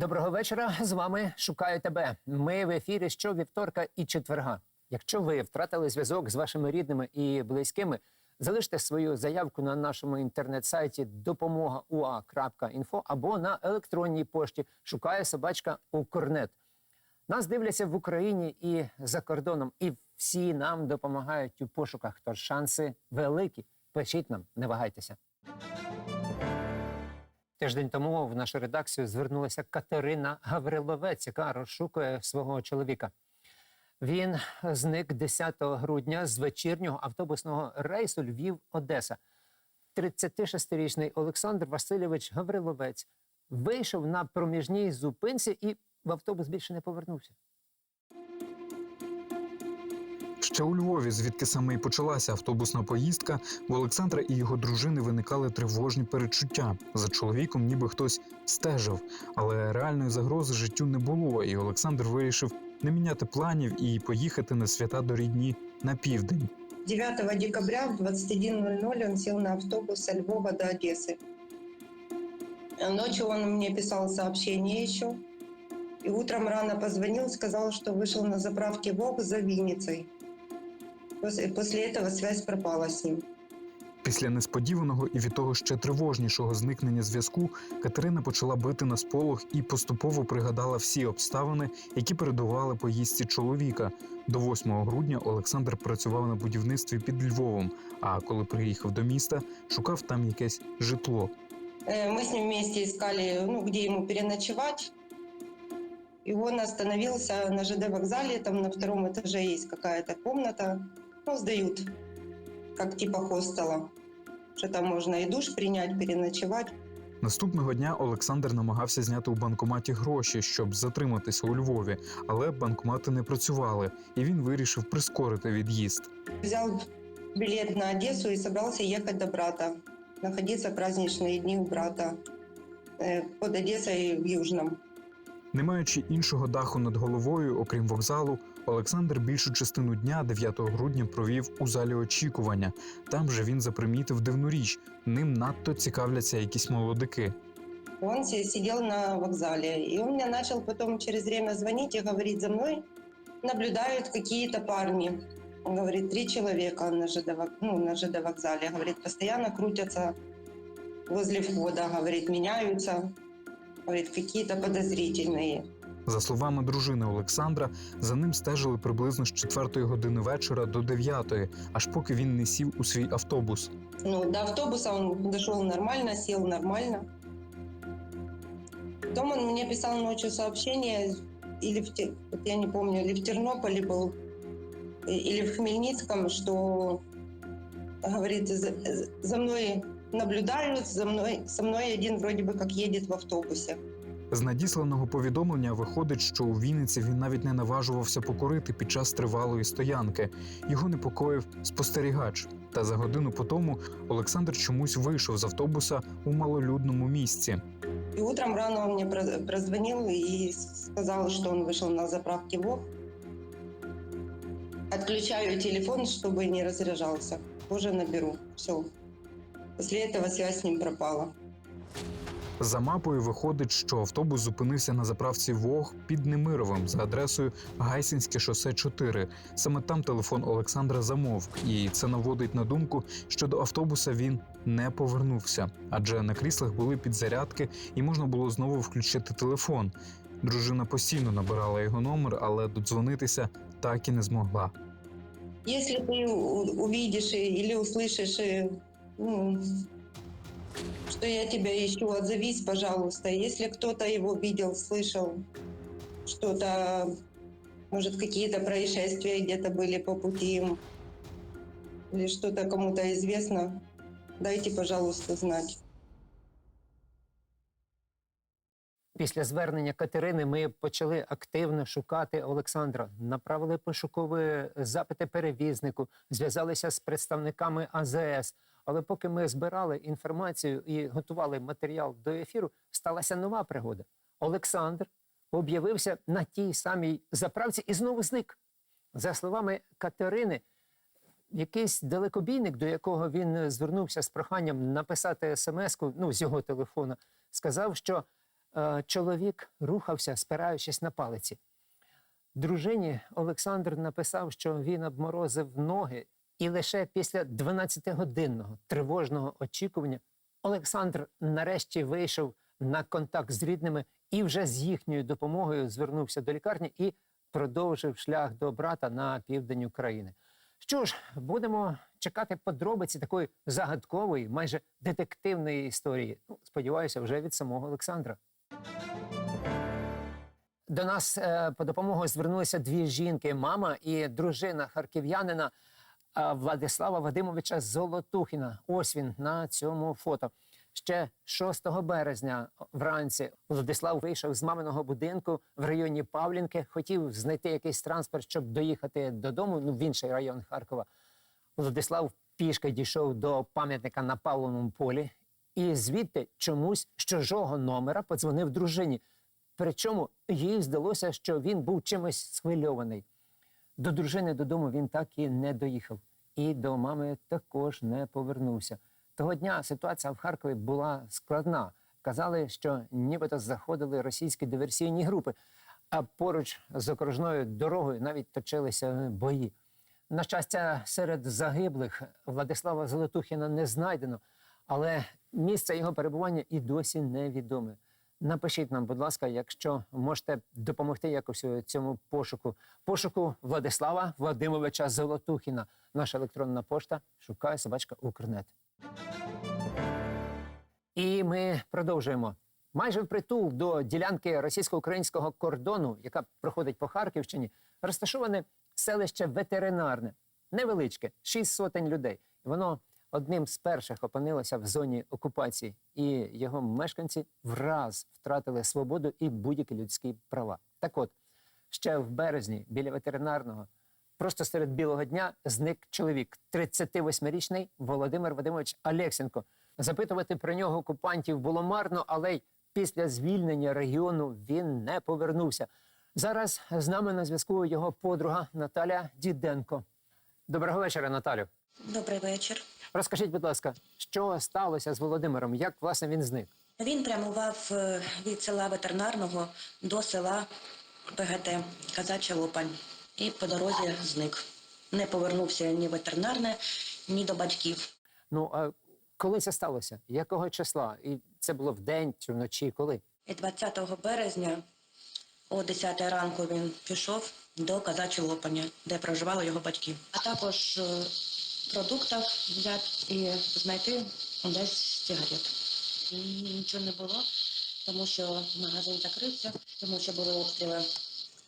Доброго вечора. З вами шукаю тебе. Ми в ефірі щовівторка і четверга. Якщо ви втратили зв'язок з вашими рідними і близькими, залиште свою заявку на нашому інтернет-сайті допомога.ua.info або на електронній пошті шукає собачка Укрнет. Нас дивляться в Україні і за кордоном, і всі нам допомагають у пошуках. Тож шанси великі. Пишіть нам, не вагайтеся. Тиждень тому в нашу редакцію звернулася Катерина Гавриловець, яка розшукує свого чоловіка. Він зник 10 грудня з вечірнього автобусного рейсу Львів-Одеса. 36-річний Олександр Васильович Гавриловець вийшов на проміжній зупинці і в автобус більше не повернувся. Ще у Львові, звідки саме і почалася автобусна поїздка, в Олександра і його дружини виникали тривожні перечуття. За чоловіком ніби хтось стежив, але реальної загрози життю не було, і Олександр вирішив не міняти планів і поїхати на свята до рідні на південь. 9 декабря в 21.00 он сел на автобус Львова до Одессы. Ночью он мне писал сообщение еще. И утром рано позвонил, сказал, что вышел на заправке ВОГ за Винницей. После, после этого связь пропала с ним. Після несподіваного і від того ще тривожнішого зникнення зв'язку Катерина почала бити на сполох і поступово пригадала всі обставини, які передували поїздці чоловіка. До 8 грудня Олександр працював на будівництві під Львовом. А коли приїхав до міста, шукав там якесь житло. Э, Мы с ним вместе искали, ну, где ему переночевать. И он остановился на ЖД вокзале, там на втором этаже есть какая-то комната. Сдают, как типа хостела. Что там можно и душ принять, переночевать. Наступного дня Олександр намагався зняти у банкоматі гроші, щоб затриматися у Львові, але банкомати не працювали, і він вирішив прискорити від'їзд. Взял билет на Одессу и собрался ехать до брата. Находиться праздничные дни у брата э, под Одессой в Южном. Не маючи іншого даху над головою, окрім вокзалу, Олександр більшу частину дня 9 грудня провів у залі очікування. Там же він запримітив дивну річ: ним надто цікавляться якісь молодики. Он си- сидел на вокзале, и он мне начал потом через время звонить и говорить, за мной наблюдают какие-то парни. Он говорит, три человека на ЖД, ну, на ЖД вокзале. Говорит, постоянно крутятся возле входа, говорит, меняются. Говорит, какие-то подозрительные. За словами дружини Олександра, за ним стежили приблизно з 4 години вечора до 9, аж поки він не сів у свій автобус. Ну, до автобуса он дошел нормально, сел нормально. Потом он мне писал ночью сообщение, или в, вот я не помню, или в Тернополе был, или в Хмельницком, что говорит, за, за мной наблюдают, за мной, со мной один вроде бы как едет в автобусе. З надісланого повідомлення виходить, що у Вінниці він навіть не наважувався покорити під час тривалої стоянки. Його непокоїв спостерігач. Та за годину по тому Олександр чомусь вийшов з автобуса у малолюдному місці. И утром рано он мне про- прозвонил и сказал, что он вышел на заправке ВОК. Отключаю телефон, чтобы не разряжался. Позже наберу. Все. После этого связь с ним пропала. За мапою виходить, що автобус зупинився на заправці Вог під Немировим за адресою Гайсинське шосе 4. Саме там телефон Олександра замовк, і це наводить на думку, що до автобуса він не повернувся, адже на кріслах були підзарядки і можна було знову включити телефон. Дружина постійно набирала його номер, але додзвонитися так і не змогла. Если ты у- увидишь и- или услышишь, ну, что я тебя ищу, отзовись, пожалуйста. Если кто-то его видел, слышал, что-то, может, какие-то происшествия где-то были по пути им, или что-то кому-то известно, дайте, пожалуйста, знать. Після звернення Катерини ми почали активно шукати Олександра. Направили пошукові запити перевізнику, зв'язалися з представниками АЗС. Але поки ми збирали інформацію і готували матеріал до ефіру, сталася нова пригода. Олександр об'явився на тій самій заправці і знову зник. За словами Катерини, якийсь далекобійник, до якого він звернувся з проханням написати смс-ку, ну, з його телефона, сказав, що Е, Чоловік рухався, спираючись на палиці. Дружині Олександр написав, що він обморозив ноги, і лише після 12-годинного тривожного очікування Олександр нарешті вийшов на контакт з рідними і вже з їхньою допомогою звернувся до лікарні і продовжив шлях до брата на південь України. Що ж, будемо чекати подробиці такої загадкової, майже детективної історії. Ну, сподіваюся, вже від самого Олександра. До нас е, по допомогу звернулися дві жінки: мама і дружина харків'янина Владислава Вадимовича Золотухіна. Ось він на цьому фото. Ще 6 березня вранці Владислав вийшов з маминого будинку в районі Павлінки. Хотів знайти якийсь транспорт, щоб доїхати додому, ну в інший район Харкова. Владислав пішки дійшов до пам'ятника на Павловому полі, і звідти чомусь з чужого номера подзвонив дружині. Причому їй здалося, що він був чимось схвильований. До дружини додому він так і не доїхав, і до мами також не повернувся. Того дня ситуація в Харкові була складна. Казали, що нібито заходили російські диверсійні групи, а поруч з окружною дорогою навіть точилися бої. На щастя, серед загиблих Владислава Золотухіна не знайдено, але місце його перебування і досі невідоме. Напишіть нам, будь ласка, якщо можете допомогти якось у цьому пошуку. Пошуку Владислава Вадимовича Золотухіна. Наша електронна пошта шукає собачка Укрнет. І ми продовжуємо. Майже впритул до ділянки російсько-українського кордону, яка проходить по Харківщині, розташоване селище ветеринарне, невеличке, шість сотень людей. Воно одним з перших опинилося в зоні окупації, і його мешканці враз втратили свободу і будь-які людські права. Так от, ще в березні біля ветеринарного, просто серед білого дня, зник чоловік, 38-річний Володимир Вадимович Алєксенко. Запитувати про нього окупантів було марно, але й після звільнення регіону він не повернувся. Зараз з нами на зв'язку його подруга Наталя Діденко. Доброго вечора, Наталю. Добрий вечір. Розкажіть, будь ласка, що сталося з Володимиром? Як власне він зник? Він прямував е, від села ветеринарного до села ПГТ Казача Лопань і по дорозі зник. Не повернувся ні ветеринарне, ні до батьків. Ну а коли це сталося? Якого числа? І це було вдень чи вночі? Коли? І 20 березня о 10 ранку він пішов до Казачого Лопаня, де проживали його батьки. А також е, продуктах взяти і знайти десь сигарет. Нічого не було, тому що магазин закрився, тому що були обстріли.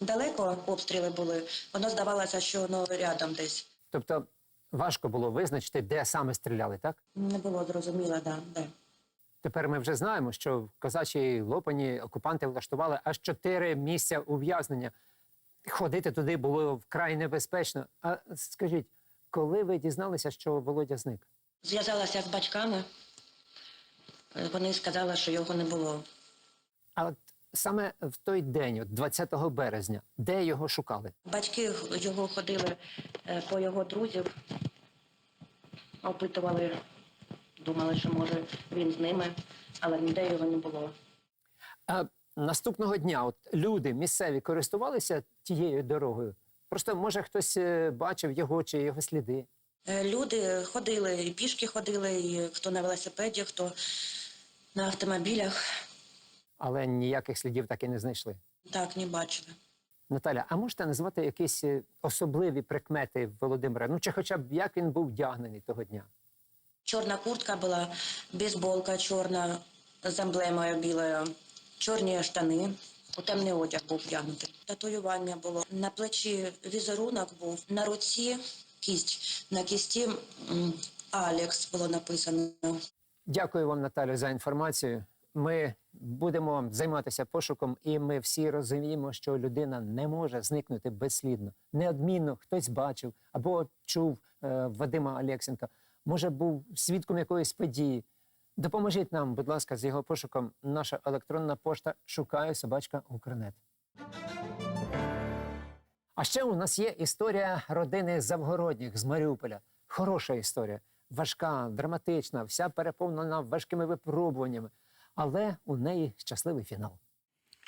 Далеко обстріли були, воно здавалося, що воно рядом десь. Тобто важко було визначити, де саме стріляли, так? Не було зрозуміло, да, де. Тепер ми вже знаємо, що в Казачій Лопані окупанти влаштували аж чотири місця ув'язнення. Ходити туди було вкрай небезпечно. А скажіть, коли ви дізналися, що Володя зник? Зв'язалася з батьками. Вони сказали, що його не було. А от саме в той день, от 20 березня, де його шукали? Батьки його ходили е, по його друзів, опитували, думали, що може він з ними, але ніде його не було. А наступного дня от люди місцеві користувалися тією дорогою. Просто може хтось е, бачив його чи його сліди. Е, Люди ходили, і пішки ходили, і хто на велосипеді, хто на автомобілях. але ніяких слідів так і не знайшли. Так, не бачили. Наталя, а можете назвати якісь е, особливі прикмети Володимира? Ну чи хоча б як він був вдягнений того дня? Чорна куртка була, бейсболка чорна з емблемою білою, чорні штани. Темний одяг був вдягнутий. Татуювання було. На плечі візерунок був, на руці кість, на кісті Алекс було написано. Дякую вам, Наталю, за інформацію. Ми будемо займатися пошуком, і ми всі розуміємо, що людина не може зникнути безслідно. Неодмінно хтось бачив або чув е, Вадима Алєксенка, може, був свідком якоїсь події. Допоможіть нам, будь ласка, з його пошуком. Наша електронна пошта шукає собачка Укрнет. А ще у нас є історія родини Завгородніх з Маріуполя. Хороша історія, важка, драматична, вся переповнена важкими випробуваннями. але у неї щасливий фінал.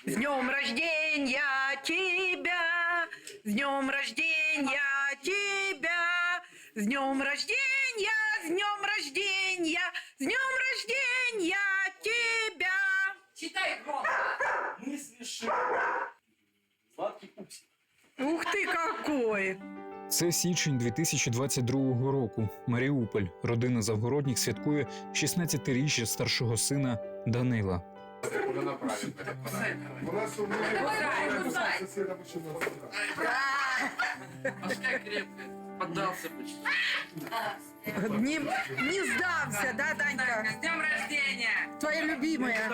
С днем рождения тебя! С днем рождения тебя! С днем рождения! С днем рождения! С днем рождения тебя! Читай громко. Мы смешим. Сладкий пупсик. Ух ты какой! Це січень 2022 року. Маріуполь. Родина Завгородніх святкує 16-річчя старшого сина Данила. Пошла крепко. Поддался почти. Не, не сдамся, да, Данька? С днем рождения! Твоя любимая.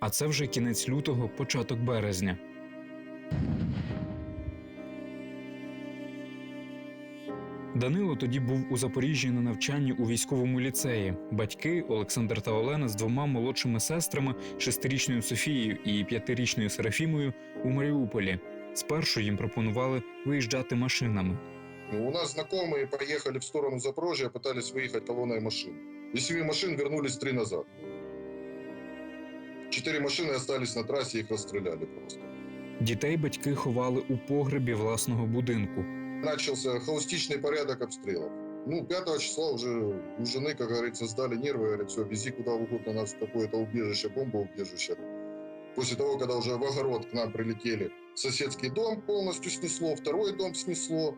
А це вже кінець лютого, початок березня. Данило тоді був у Запоріжжі на навчанні у військовому ліцеї. Батьки Олександр та Олена з двома молодшими сестрами, шестирічною Софією і п'ятирічною Серафімою у Маріуполі. Спершу їм пропонували виїжджати машинами. Ну, У нас знакомые поехали в сторону Запорожья, пытались выехать колонной машин. Из семи машин вернулись три назад. Четыре машины остались на трассе, их расстреляли просто. Дітей батьки ховали у погребі власного будинку. Начался хаустичный порядок обстрелов. Ну, 5 числа уже у жены, как говорится, сдали нервы, говорят, все, вези куда угодно нас в какое-то убежище, бомбоубежище. После того, когда уже в огород к нам прилетели, соседский дом полностью снесло, второй дом снесло,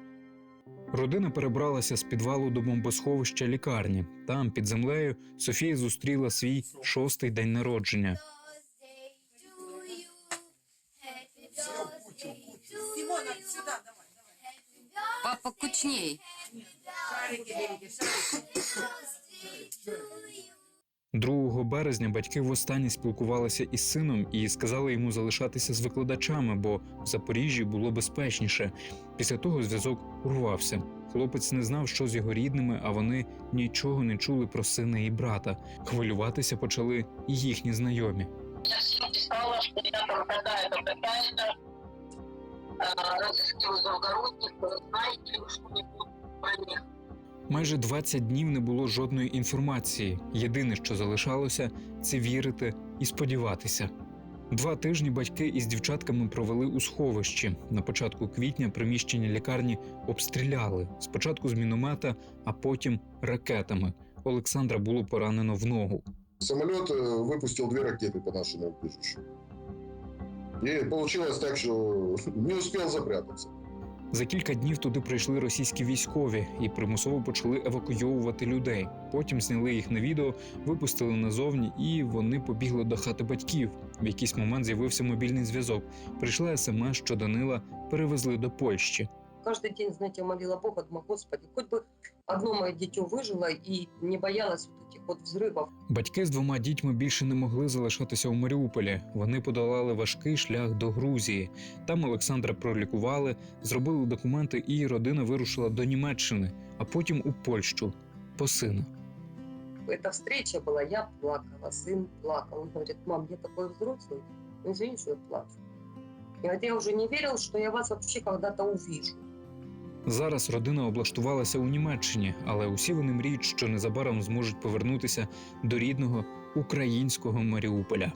Родина перебралася з підвалу до бомбосховища лікарні. Там, під землею, Софія зустріла свій шостий день народження. Симона, сюда давай. Папа кучней. 2 березня батьки востаннє спілкувалися із сином і сказали йому залишатися з викладачами, бо в Запоріжжі було безпечніше. Після того зв'язок урвався. Хлопець не знав, що з його рідними, а вони нічого не чули про сина і брата. Хвилюватися почали і їхні знайомі. Я всем писала, что я там какая-то, какая-то, э, разыскиваю Завгородних, вы знаете ли что-нибудь про них? Майже 20 днів не було жодної інформації. Єдине, що залишалося, це вірити і сподіватися. Два тижні батьки із дівчатками провели у сховищі. На початку квітня приміщення лікарні обстріляли спочатку з міномета, а потім ракетами. Олександра було поранено в ногу. Самолет э, выпустил две ракеты по нашему убежищу. И получилось так, что не успел запрятаться. За кілька днів туди прийшли російські військові і примусово почали евакуйовувати людей. Потім зняли їх на відео, випустили назовні, і вони побігли до хати батьків. В якийсь момент з'явився мобільний зв'язок. Прийшла смс, що Данила перевезли до Польщі. Кожен день, знаєте, я молила Бога, думаю, Господи, хоть бы одно мое дитё выжило и не боялось вот этих вот взрывов. Батьки з двома дітьми більше не могли залишатися у Маріуполі. Вони подолали важкий шлях до Грузії. Там Олександра пролікували, зробили документи, і родина вирушила до Німеччини, а потім у Польщу по сина. Эта встреча была, я плакала, сын плакал. Он говорит, мам, я такой взрослый, ну, извини, что я плачу. И вот я уже не верил, что я вас вообще когда-то увижу. Зараз родина облаштувалася у Німеччині, але усі вони мріють, що незабаром зможуть повернутися до рідного українського Маріуполя.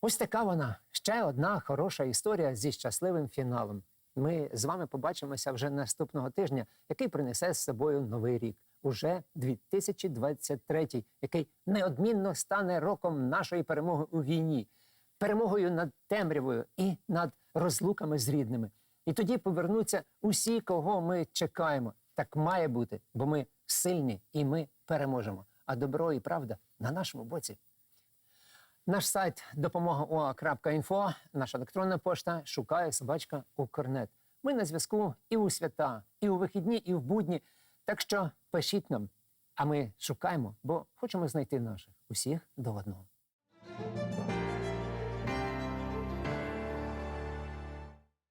Ось така вона ще одна хороша історія зі щасливим фіналом. Ми з вами побачимося вже наступного тижня, який принесе з собою новий рік, уже 2023, який неодмінно стане роком нашої перемоги у війні, перемогою над темрявою і над розлуками з рідними. І тоді повернуться усі, кого ми чекаємо. Так має бути, бо ми сильні і ми переможемо. А добро і правда на нашому боці. Наш сайт допомога.ua.info, наша електронна пошта шукає собачка Укрнет. Ми на зв'язку і у свята, і у вихідні, і в будні. Так що пишіть нам, а ми шукаємо, бо хочемо знайти наших усіх до одного.